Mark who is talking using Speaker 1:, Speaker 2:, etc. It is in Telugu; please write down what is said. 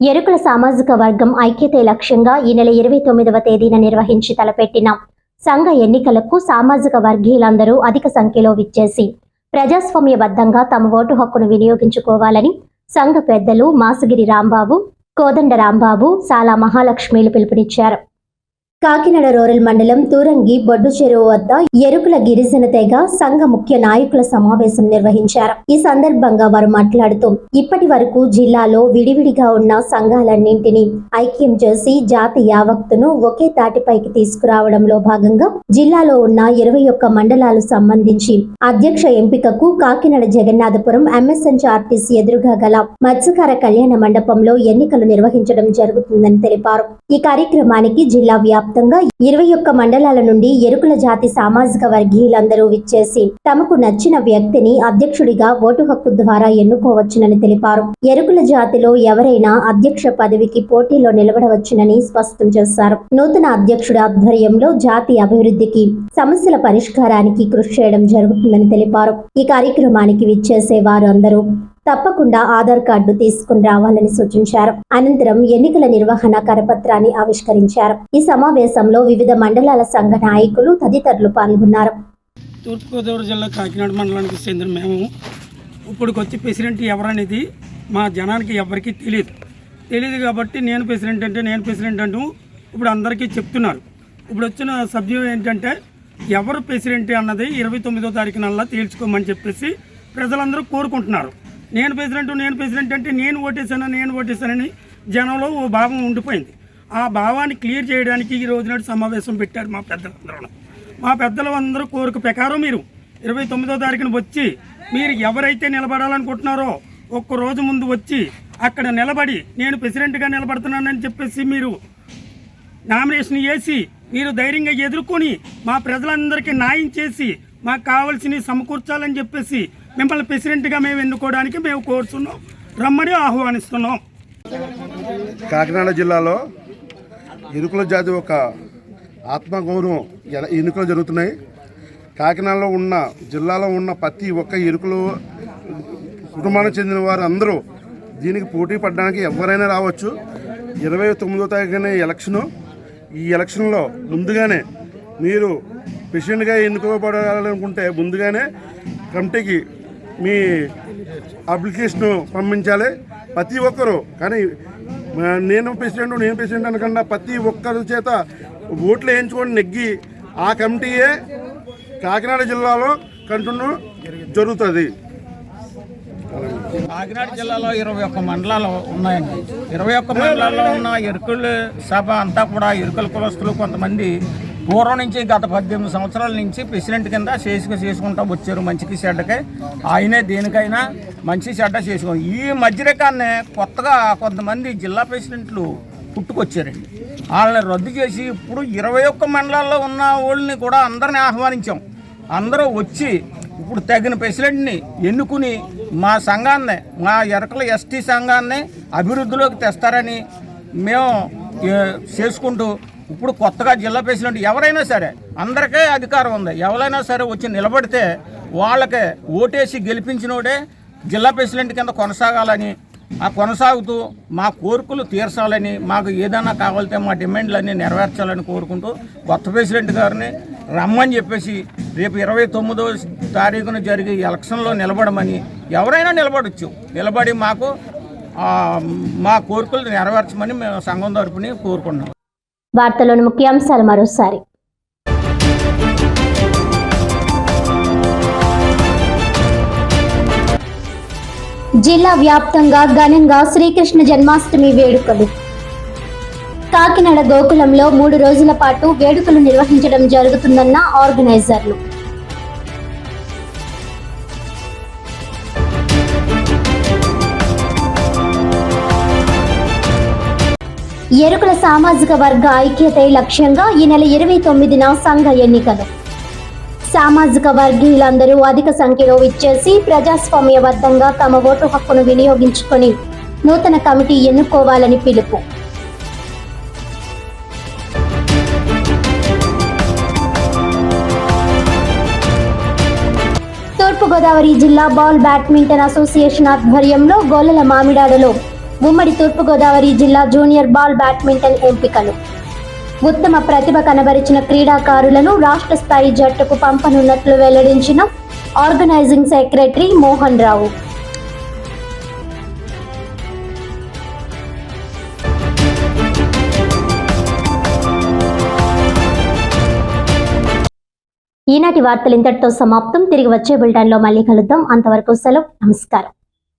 Speaker 1: ఎరుకుల సామాజిక వర్గం ఐక్యతే లక్ష్యంగా ఈ నెల ఇరవై తొమ్మిదవ తేదీన నిర్వహించి తలపెట్టిన సంఘ ఎన్నికలకు సామాజిక వర్గీయులందరూ అధిక సంఖ్యలో విచ్చేసి ప్రజాస్వామ్యబద్ధంగా తమ ఓటు హక్కును వినియోగించుకోవాలని సంఘ పెద్దలు మాసగిరి రాంబాబు కోదండ రాంబాబు సాలా మహాలక్ష్మిలు పిలుపునిచ్చారు. కాకినాడ రూరల్ మండలం తూరంగి బొడ్డు చెరువు వద్ద ఎరుకుల గిరిజన తెగ సంఘ ముఖ్య నాయకుల సమావేశం నిర్వహించారు. ఈ సందర్భంగా వారు మాట్లాడుతూ ఇప్పటి వరకు జిల్లాలో విడివిడిగా ఉన్న సంఘాలన్నింటినీ ఐక్యం చేసి జాతి యావక్తును ఒకే తాటిపైకి తీసుకురావడంలో భాగంగా జిల్లాలో ఉన్న ఇరవై ఒక్క మండలాలు సంబంధించి అధ్యక్ష ఎంపికకు కాకినాడ జగన్నాథపురం ఎంఎస్ఎన్ ఆర్టీసీ ఎదురుగా గల మత్స్యకార కళ్యాణ మండపంలో ఎన్నికలు నిర్వహించడం జరుగుతుందని తెలిపారు. ఈ కార్యక్రమానికి జిల్లా వ్యాప్తంగా ఇరవై ఒక్క మండలాల నుండి ఎరుకుల జాతి సామాజిక వర్గీయులందరూ విచ్చేసి తమకు నచ్చిన వ్యక్తిని అధ్యక్షుడిగా ఓటు హక్కు ద్వారా ఎన్నుకోవచ్చునని తెలిపారు. ఎరుకుల జాతిలో ఎవరైనా అధ్యక్ష పదవికి పోటీలో నిలబడవచ్చునని స్పష్టం చేశారు. నూతన అధ్యక్షుడి ఆధ్వర్యంలో జాతి అభివృద్ధికి సమస్యల పరిష్కారానికి కృషి చేయడం జరుగుతుందని తెలిపారు. ఈ కార్యక్రమానికి విచ్చేసే వారు అందరూ తప్పకుండా ఆధార్ కార్డు తీసుకుని రావాలని సూచించారు. అనంతరం ఎన్నికల నిర్వహణ కరపత్రాన్ని ఆవిష్కరించారు. ఈ సమావేశంలో వివిధ మండలాల సంఘ నాయకులు తదితరులు పాల్గొన్నారు.
Speaker 2: తూర్పుగోదావరి జిల్లా కాకినాడ మండలానికి చెందిన మేము ఇప్పుడు వచ్చి ప్రెసిడెంట్ ఎవరనేది మా జనానికి ఎవరికీ తెలియదు తెలియదు కాబట్టి నేను ప్రెసిడెంట్ అంటే నేను ప్రెసిడెంట్ అంటూ ఇప్పుడు అందరికీ చెప్తున్నారు. ఇప్పుడు వచ్చిన సభ్యులు ఏంటంటే ఎవరు ప్రెసిడెంట్ అన్నది ఇరవై తొమ్మిదో తారీఖు నల్లా తేల్చుకోమని చెప్పేసి ప్రజలందరూ కోరుకుంటున్నారు. నేను ప్రెసిడెంట్ నేను ప్రెసిడెంట్ అంటే నేను ఓటేసాను నేను ఓటేసానని జనంలో ఓ భావం ఉండిపోయింది. ఆ భావాన్ని క్లియర్ చేయడానికి ఈ రోజు నాడు సమావేశం పెట్టారు మా పెద్దలందరూ. మా పెద్దలు అందరూ కోరిక ప్రకారం మీరు ఇరవై తొమ్మిదో తారీఖున వచ్చి మీరు ఎవరైతే నిలబడాలనుకుంటున్నారో ఒక్క రోజు ముందు వచ్చి అక్కడ నిలబడి నేను ప్రెసిడెంట్గా నిలబడుతున్నానని చెప్పేసి మీరు నామినేషన్ వేసి మీరు ధైర్యంగా ఎదుర్కొని మా ప్రజలందరికీ న్యాయం చేసి మాకు కావాల్సినవి సమకూర్చాలని చెప్పేసి మిమ్మల్ని ప్రెసిడెంట్గా మేము ఎన్నుకోవడానికి మేము కోరుతున్నాం. రమ్మని ఆహ్వానిస్తున్నాం.
Speaker 3: కాకినాడ జిల్లాలో ఎరుకుల జాతి ఒక ఆత్మగౌరవం ఎల- ఎన్నికలు జరుగుతున్నాయి. కాకినాడలో ఉన్న జిల్లాలో ఉన్న ప్రతి ఒక్క ఎరుకులు కుటుంబానికి చెందిన వారు అందరూ దీనికి పోటీ పడడానికి ఎవరైనా రావచ్చు. ఇరవై తొమ్మిదో తారీఖున ఎలక్షను. ఈ ఎలక్షన్లో ముందుగానే మీరు ప్రెసిడెంట్గా ఎన్నుకోబడాలనుకుంటే ముందుగానే కమిటీకి మీ అప్లికేషన్ పంపించాలి. ప్రతి ఒక్కరు కానీ నేను ప్రెసిడెంట్ నేను ప్రెసిడెంట్ అనకుండా ప్రతి ఒక్కరి చేత ఓట్లు వేయించుకొని నెగ్గి ఆ కమిటీయే కాకినాడ జిల్లాలో కంటిన్యూ జరుగుతుంది.
Speaker 4: కాకినాడ జిల్లాలో ఇరవై ఒక్క మండలాలు ఉన్నాయండి. ఇరవై ఒక్క మండలాల్లో ఉన్న ఎరుకుల సభ అంతా కూడా ఎరుకుల కులస్తులు కొంతమంది పూర్వం నుంచి గత పద్దెనిమిది సంవత్సరాల నుంచి ప్రెసిడెంట్ కింద చేసుకు చేసుకుంటా వచ్చారు మంచికి చెడ్డకి. ఆయనే దేనికైనా మంచి చెడ్డ చేసుకో ఈ మధ్యరకాన్నే కొత్తగా కొంతమంది జిల్లా ప్రెసిడెంట్లు పుట్టుకొచ్చారండి. వాళ్ళని రద్దు చేసి ఇప్పుడు ఇరవై ఒక్క మండలాల్లో ఉన్న వాళ్ళని కూడా అందరిని ఆహ్వానించాం. అందరూ వచ్చి ఇప్పుడు తగిన ప్రెసిడెంట్ని ఎన్నుకుని మా సంఘాన్ని మా ఎరకల ఎస్టీ సంఘాన్ని అభివృద్ధిలోకి తెస్తారని మేము చేసుకుంటూ ఇప్పుడు కొత్తగా జిల్లా ప్రెసిడెంట్ ఎవరైనా సరే అందరికీ అధికారం ఉంది. ఎవరైనా సరే వచ్చి నిలబడితే వాళ్ళకి ఓటేసి గెలిపించినోడే జిల్లా ప్రెసిడెంట్ కింద కొనసాగాలని ఆ కొనసాగుతూ మా కోరికలు తీర్చాలని మాకు ఏదైనా కావాలితే మా డిమాండ్లన్నీ నెరవేర్చాలని కోరుకుంటూ కొత్త ప్రెసిడెంట్ గారిని రమ్మని చెప్పేసి రేపు ఇరవై తొమ్మిదో తారీఖున జరిగే ఎలక్షన్లో నిలబడమని ఎవరైనా నిలబడచ్చు. నిలబడి మాకు మా కోరికలు నెరవేర్చమని మేము సంఘం తరపుని కోరుకున్నాం
Speaker 1: వార్తలోని ముఖ్యాంశాలు మరోసారి. జిల్లా వ్యాప్తంగా ఘనంగా శ్రీకృష్ణ జన్మాష్టమి వేడుకలు. కాకినాడ గోకులంలో మూడు రోజుల పాటు వేడుకలు నిర్వహించడం జరుగుతుందన్న ఆర్గనైజర్లు. ఎరుకుల సామాజిక వర్గ ఐక్యతే లక్ష్యంగా ఈ నెల ఇరవై తొమ్మిదిన సంఘ ఎన్నికలు. సామాజిక వర్గీయులందరూ అధిక సంఖ్యలో ఇచ్చేసి ప్రజాస్వామ్యబద్ధంగా తమ ఓటు హక్కును వినియోగించుకొని నూతన కమిటీ ఎన్నుకోవాలని పిలుపు. తూర్పుగోదావరి జిల్లా బాల్ బ్యాడ్మింటన్ అసోసియేషన్ ఆధ్వర్యంలో గోలల మామిడాడలో ఉమ్మడి తూర్పుగోదావరి జిల్లా జూనియర్ బాల్ బ్యాడ్మింటన్ ఎంపికలు. ఉత్తమ ప్రతిభ కనబరిచిన క్రీడాకారులను రాష్ట్ర స్థాయి జట్టుకు పంపనున్నట్లు వెల్లడించిన ఆర్గనైజింగ్ సెక్రటరీ మోహన్ రావు. ఈనాటి వార్తలు ఇంతటితో సమాప్తం. తిరిగి వచ్చే బులెటిన్లో మళ్ళీ కలుద్దాం. అంతవరకు సెలవు. నమస్కారం.